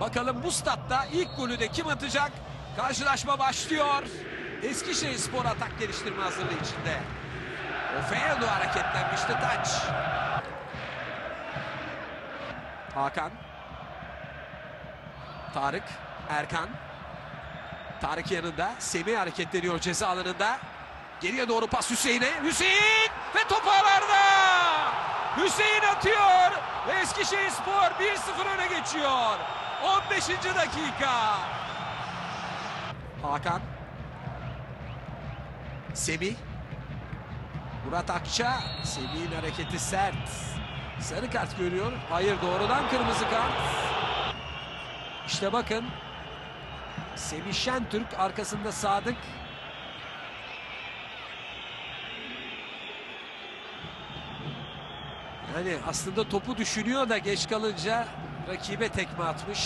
Bakalım bu statta ilk golü de kim atacak? Karşılaşma başlıyor. Eskişehir Spor atak geliştirme hazırlığı içinde. Ofeado hareketlenmişti taç. Hakan. Tarık. Erkan. Tarık yanında. Semih hareketleniyor ceza alanında. Geriye doğru pas Hüseyin'e. Hüseyin ve top ağlarda. Hüseyin atıyor. Eskişehir Spor 1-0 öne geçiyor. 15. dakika. Hakan. Semih. Murat Akça. Semih'in hareketi sert. Sarı kart görüyor. Hayır doğrudan kırmızı kart. İşte bakın. Semih Şentürk arkasında Sadık. Yani aslında topu düşünüyor da geç kalınca rakibe tekme atmış.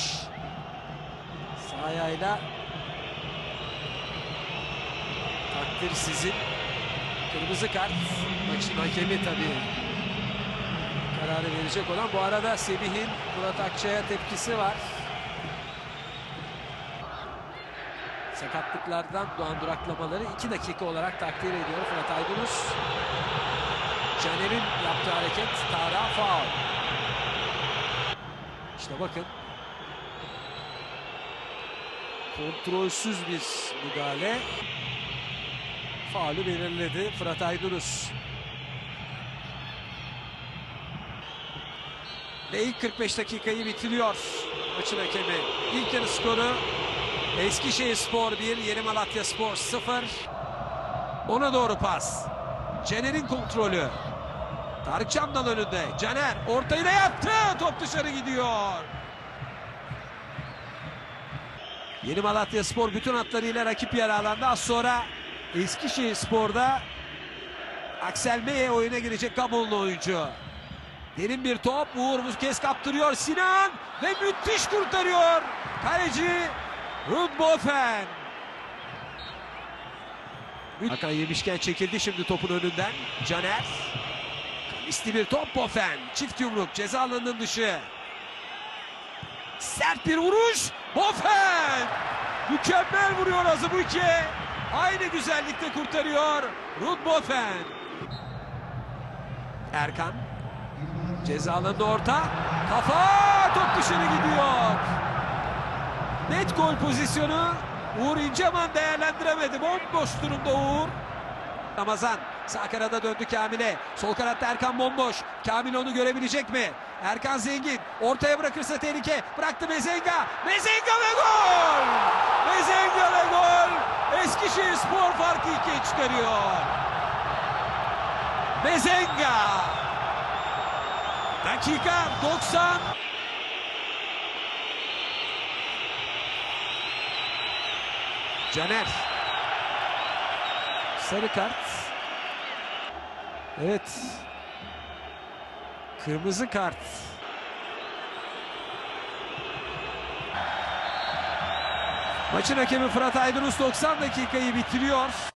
Sağ ayağıyla takdir sizin. Kırmızı kart. Maçın hakemi tabii kararı verecek olan. Bu arada Semih'in Murat Akçay'a tepkisi var. Sakatlıklardan doğan duraklamaları 2 dakika olarak takdir ediyor Fırat Aydınus. Caner'in yaptığı hareket Tara faul. İşte bakın. Kontrolsüz bir müdahale. Faulü belirledi Fırat Aydınus. Ve ilk 45 dakikayı bitiriyor maçın hakemi. İlk yarı skoru Eskişehir Spor 1, Yeni Malatya Spor 0. Ona doğru pas. Caner'in kontrolü. Tarık Çamdal önünde. Caner ortayı da yaptı. Top dışarı gidiyor. Yeni Malatya Spor bütün hatlarıyla rakip yer alanda. Az sonra Eskişehir Spor'da Aksel Meye oyuna girecek Gabonlu oyuncu. Derin bir top. Uğur bu kez kaptırıyor Sinan. Ve müthiş kurtarıyor. Kaleci Rudbofen. Hakan yemişken çekildi şimdi topun önünden. Caner. Kalisti bir top Bofen. Çift yumruk ceza alanının dışı. Sert bir vuruş. Bofen. Mükemmel vuruyor Azubuike. Aynı güzellikte kurtarıyor. Rudbofen. Erkan. Ceza alanında orta. Kafa top dışarı gidiyor. Net gol pozisyonu. Uğur İnceman değerlendiremedi. Bomboş durumda Uğur. Ramazan sağ kanada döndü Kamil'e. Sol kanatta Erkan bomboş. Kamil onu görebilecek mi? Erkan zengin. Ortaya bırakırsa tehlike. Bıraktı Mezenga. Mezenga ve gol! Mezenga ve gol! Eskişehir Spor farkı ikiye çıkarıyor. Mezenga. Dakika 90. Caner. Sarı kart. Evet. Kırmızı kart. Maçın hakemi Fırat Aydınus 90 dakikayı bitiriyor.